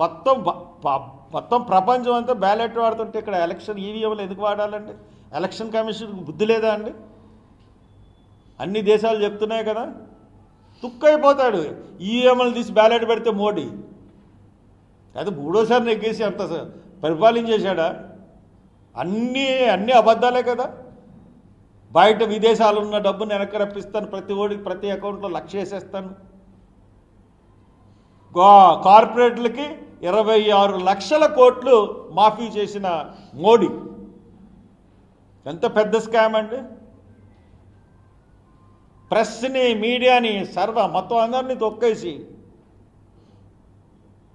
మొత్తం మొత్తం ప్రపంచం అంతా బ్యాలెట్ వాడుతుంటే ఇక్కడ ఎలక్షన్ ఈవీఎంలు ఎందుకు వాడాలండి? ఎలక్షన్ కమిషన్కి బుద్ధి లేదా అండి? అన్ని దేశాలు చెప్తున్నాయి కదా. తుక్కైపోతాడు. ఈవీఎంలు తీసి బ్యాలెట్ పెడితే మోడీ. అది మూడోసారి నెగ్గేసి అంత స- పరిపాలించేశాడా అన్నీ అన్ని అబద్ధాలే కదా. బయట విదేశాలు ఉన్న డబ్బును వెనక్కి రప్పిస్తాను. ప్రతి ఓడికి ప్రతి అకౌంట్లో లక్ష వేసేస్తాను. కార్పొరేట్లకి ఇరవై ఆరు లక్షల కోట్లు మాఫీ చేసిన మోడీ. ఎంత పెద్ద స్కామ్ అండి? ప్రెస్ని మీడియాని సర్వ మొత్తం అందరినీ తొక్కేసి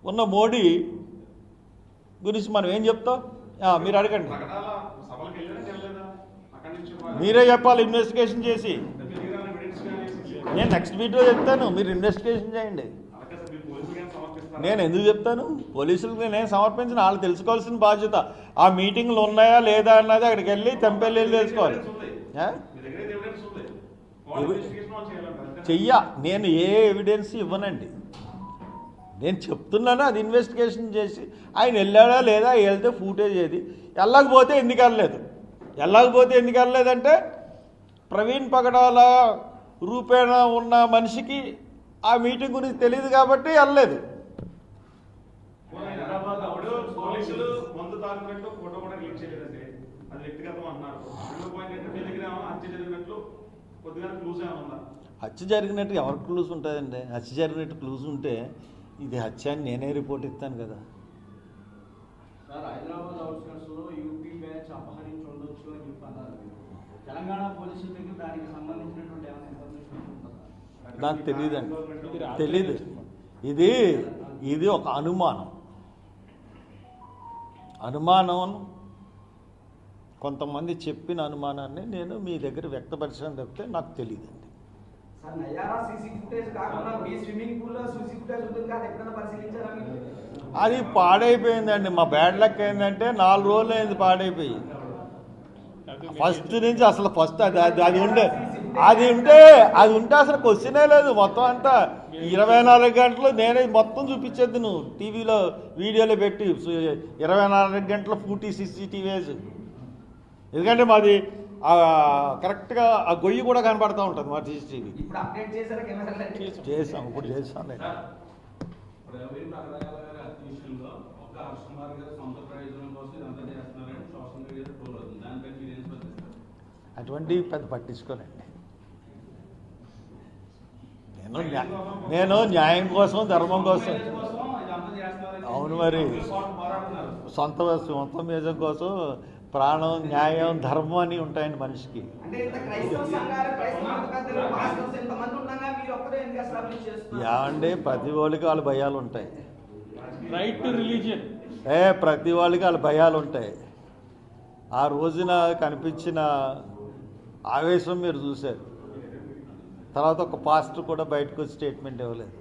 ఉన్న మోడీ గురించి మనం ఏం చెప్తాం? మీరు అడగండి. మీరే చెప్పాలి ఇన్వెస్టిగేషన్ చేసి. నేను నెక్స్ట్ వీడియో చెప్తాను మీరు ఇన్వెస్టిగేషన్ చేయండి అలాగే సార్ మీరు పోలీసులు కానీ సమర్పిస్తారా? నేను ఎందుకు చెప్తాను? పోలీసులకు నేను సమర్పించిన? వాళ్ళు తెలుసుకోవాల్సిన బాధ్యత. ఆ మీటింగ్లు ఉన్నాయా లేదా అన్నది అక్కడికి వెళ్ళి తెంపెళ్ళి వెళ్ళి తెలుసుకోవాలి? చెయ్య. నేను ఏ ఎవిడెన్స్ ఇవ్వనండి. నేను చెప్తున్నాను అది ఇన్వెస్టిగేషన్ చేసి. ఆయన వెళ్ళాడా లేదా? వెళ్తే ఫూటేజ్ ఏది? వెళ్ళకపోతే ఎందుకు వెళ్ళలేదు? వెళ్ళకపోతే ఎందుకు వెళ్ళలేదంటే ప్రవీణ్ పగడాల రూపేణ ఉన్న మనిషికి ఆ మీటింగ్ గురించి తెలియదు కాబట్టి వెళ్ళలేదు హైదరాబాద్ అప్పుడు పోలీసులు మందు తాగినట్టు ఫోటో కూడా రిలీజ్ చేయలేదండి అది వ్యక్తిగతం అంటున్నారు రెండో పాయింట్ ఏంటంటే మీ దగ్గర ఏమో హత్య క్లూజ్ జరిగినట్టు ఎవరు క్లూస్ ఉంటుందండి హత్య జరిగినట్టు క్లూస్ ఉంటే ఇది హత్య అని నేనే రిపోర్ట్ ఇస్తాను కదా. సార్ హైదరాబాద్ అవుట్స్కట్స్లో యూపీ బ్యాచ్ అపహరించి ఉండొచ్చు అని చెప్పి అన్నారు తెలంగాణ పోలీసుల దగ్గర దానికి సంబంధించినటువంటి ఏమైనా ఇన్ఫర్మేషన్ ఉంటుందా నాకు తెలియదండి తెలీదు. ఇది ఇది ఒక అనుమానం. అనుమానం కొంతమంది చెప్పిన అనుమానాన్ని నేను మీ దగ్గర వ్యక్తపరిచాను తప్పితే నాకు తెలియదండి. అది పాడైపోయిందండి. మా బ్యాడ్ లక్ ఏంటంటే నాలుగు రోజులు అయింది పాడైపోయి. ఫస్ట్ నుంచి అసలు ఫస్ట్ అది అది అది ఉండే అది ఉంటే అది ఉంటే అసలు క్వశ్చనే లేదు. మొత్తం అంతా ఇరవై నాలుగు గంటలు నేనే మొత్తం చూపించేది నువ్వు. టీవీలో వీడియోలో పెట్టి ఇరవై నాలుగు గంటల ఫూటీ సీసీటీవీస్. ఎందుకంటే మాది ఆ కరెక్ట్గా ఆ గొయ్యి కూడా కనపడతా ఉంటుంది మా సీసీటీవీ. చేసాం ఇప్పుడు చేసాం నేను. అటువంటి పెద్ద పట్టించుకోనండి. నేను నేను న్యాయం కోసం ధర్మం కోసం. అవును మరి. సొంత సొంత మేజం కోసం ప్రాణం న్యాయం ధర్మం అని ఉంటాయండి మనిషికి. ఏమండి? ప్రతి వాళ్ళకి వాళ్ళ భయాలు ఉంటాయి. రైట్ టు రిలీజియన్ ఏ ప్రతి వాళ్ళకి వాళ్ళ భయాలు ఉంటాయి. ఆ రోజున కనిపించిన ఆవేశం మీరు చూశారు. తర్వాత ఒక పాస్టర్ కూడా బయటకు వచ్చి స్టేట్మెంట్ ఇవ్వలేదు.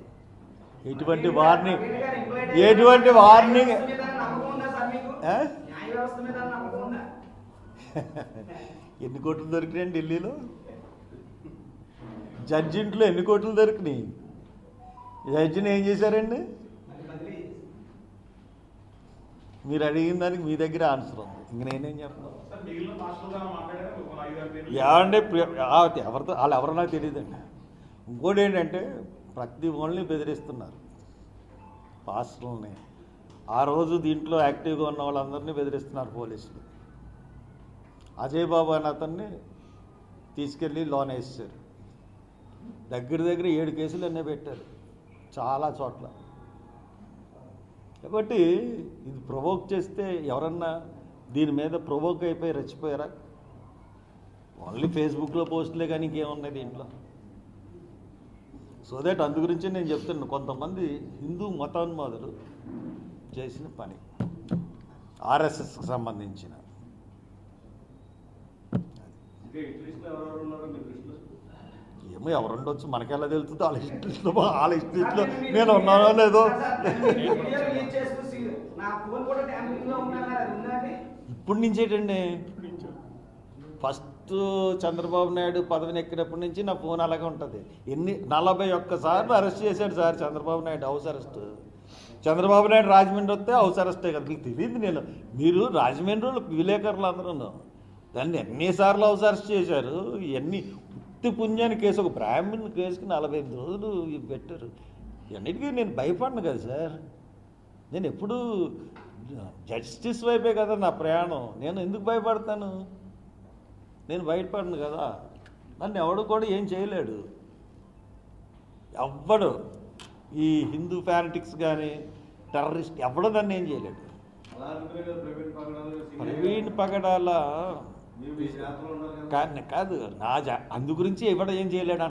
ఎటువంటి వార్నింగ్ ఎటువంటి వార్నింగ్ ఎన్ని కోట్లు దొరికినాయండి ఢిల్లీలో? జడ్జి ఇంట్లో ఎన్ని కోట్లు దొరికినాయి? జడ్జిని ఏం చేశారండి? మీరు అడిగిన దానికి మీ దగ్గర ఆన్సర్ ఉంది. ఇంక నేనేం చెప్పను? సార్ ఏమంటే ఎవరితో వాళ్ళు ఎవరో నాకు తెలియదండి. ఇంకోటి ఏంటంటే ప్రతి ఓన్లీ బెదిరిస్తున్నారు. పాస్టర్లని. ఆ రోజు దీంట్లో యాక్టివ్గా ఉన్న వాళ్ళందరినీ బెదిరిస్తున్నారు పోలీసులు. అజయ్ బాబు అని అతన్ని తీసుకెళ్ళి లోన్ వేసారు దగ్గర దగ్గర ఏడు కేసులు అన్నీ పెట్టారు చాలా చోట్ల. కాబట్టి ఇది ప్రొవోక్ చేస్తే ఎవరన్నా దీని మీద ప్రొవోక్ అయిపోయి రెచ్చిపోయారా? ఓన్లీ ఫేస్బుక్లో పోస్టులే కానీ ఇంకేమున్నాయి దీంట్లో? సో దట్ అందు గురించి నేను చెప్తున్నాను కొంతమంది హిందూ మతాన్మాదులు చేసిన పని. ఆర్ఎస్ఎస్కి సంబంధించిన. ఏమో ఎవరు ఉండొచ్చు మనకెలా తెలుస్తుందో? వాళ్ళ హిస్టరీలో వాళ్ళ హిస్టరీలో నేను ఉన్నానో లేదో? ఇప్పుడు నుంచేటండి ఫస్ట్ చంద్రబాబు నాయుడు పదవిని ఎక్కినప్పటి నుంచి నా ఫోన్ అలాగే ఉంటుంది. ఎన్ని నలభై ఒక్క సార్లు అరెస్ట్ చేశాడు sir Chandrababu Naidu house arrest. Chandrababu Naidu Rajahmundry వస్తే హౌస్ అరెస్టే కదా? మీకు తెలియదు నేను. మీరు రాజమండ్రిలో విలేకరులు అందరూ దాన్ని ఎన్నిసార్లు హౌస్ చేశారు? ఎన్ని ఉత్తి పుణ్యాన్ని కేసు ఒక బ్రాహ్మణ్ కేసుకి నలభై ఎనిమిది రోజులు పెట్టారు. ఇవన్నిటికీ నేను భయపడను కదా సార్. నేను ఎప్పుడు జస్టిస్ వైపే కదా నా ప్రయాణం. నేను ఎందుకు భయపడతాను? నేను బయటపడను కదా. నన్ను ఎవడు కూడా ఏం చేయలేడు. ఎవ్వడు ఈ హిందూ ఫ్యానటిక్స్ కానీ టెర్రరిస్ట్ ఎవడు నన్ను ఏం చేయలేడు. ప్రవీణ్ పగడాల కాదు నా జా అందు గురించి ఎవడ ఏం చేయలేడు